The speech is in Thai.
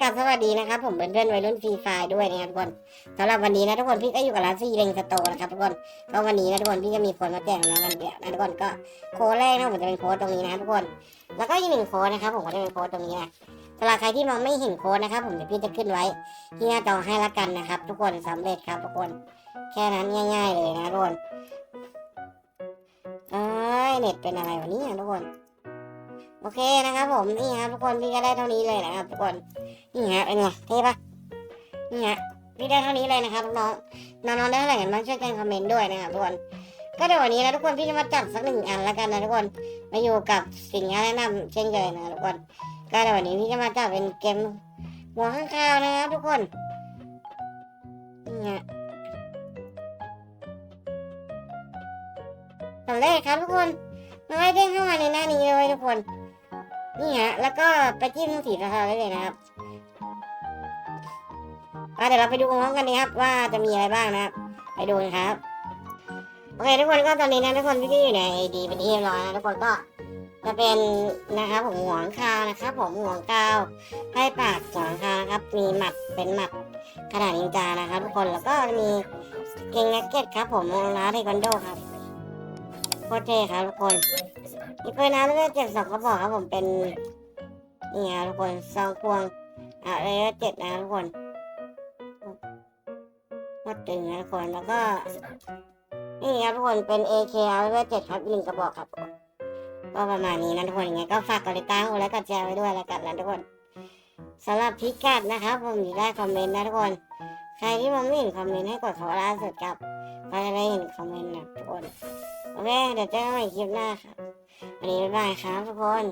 กับสวัสดีนะครับผมเป็นเพื่อนวัยรุ่นฟรีไฟด้วยนะครับทุกคนสำหรับวันนี้นะทุกคนพี่ก็อยู่กับร้านซีเรงสโตนะครับทุกคนก็วันนี้นะทุกคนพี่ก็มีคนมาแจกน้องกันเดียวนะทุกคนก็โค้ดแรกนะผมจะเป็นโค้ดตรงนี้นะทุกคน แล้วก็อีกหนึ่งโค้ดนะครับผมก็จะเป็นโค้ดตรงนี้นะสำหรับใครที่มองไม่เห็นโค้ดนะครับผมเดี๋ยวพี่จะขึ้นไว้ที่หน้าจอให้ละกันนะครับ ทุกคนสำเร็จครับทุกคน แค่นั้นง่าย ๆ เลยนะทุกคนเอ้ยเน็ตเป็นอะไรวะเนี่ยทุกคน โอเคนะครับผมนี่ครับทุกคนพี่ก็ได้เท่านี้เลยนะครับทุกคนนี่ฮะเป็นไงเท่ปะนี่ฮะพี่ได้เท่านี้เลยนะครับน้องน้องๆได้เท่าไหร่กันบ้างช่วยกันคอมเมนต์ด้วยนะครับทุกคนก็เดี๋ยววันนี้นะทุกคนพี่จะมาจับสักหนึ่งอันละกันนะทุกคนมาอยู่กับสิ่งแนะนำเช่นเคยนะทุกคนก็เดี๋ยววันนี้พี่จะมาจับเป็นเกมหัวข้างคาวนะครับทุกคนนี่ฮะสำเร็จครับทุกคนน้อยเด้งเข้ามาในหน้านี้เลยทุกคน นี่ฮะ แล้วก็ไปจิ้มสีเทาได้เลยนะครับเดี๋ยวเราไปดูพร้อมกันนะครับว่าจะมีอะไรบ้างนะครับ ไปดูนะครับ โอเคทุกคนก็ตอนนี้นะทุกคนที่อยู่ในดีเป็นที่เรียบร้อยนะทุกคนก็จะเป็นนะครับผมหัวขางคาวนะครับ ผมหัวข้างคาวให้ปากหัวข้างคาวนะครับ มีหมัดเป็นหมัดขนาดนินจานะครับ ทุกคนแล้วก็มีเกงแจ็คเก็ตครับ ผมรองเท้าเทควันโดครับโคตรเท่ครับทุกคน มีปืนน้ำแล้วก็เจ็บสองกระบอกครับผมเป็นนี่ครับทุกคนซองควงอะเลยก็เจ็ดนะทุกคนหมดตึงนะทุกคนแล้วก็ นี่ครับทุกคนเป็น AK แล้วก็เจ็ดครับหนึ่งกระบอกครับผมก็ประมาณนี้นะทุกคนยังไงก็ฝากกดติดตามกดไลค์กดแชร์ไว้ด้วยแล้วกันนะทุกคนสำหรับพิกัดนะครับ ผมอยู่ได้คอมเมนต์นะทุกคน ใครที่มองไม่เห็นคอมเมนต์ให้กดคำว่าล่าสุดครับ ก็จะได้เห็นคอมเมนต์นะทุกคน โอเค เดี๋ยวเจอกันใหม่คลิปหน้าครับ วันนี้บ๊ายบายครับทุกคน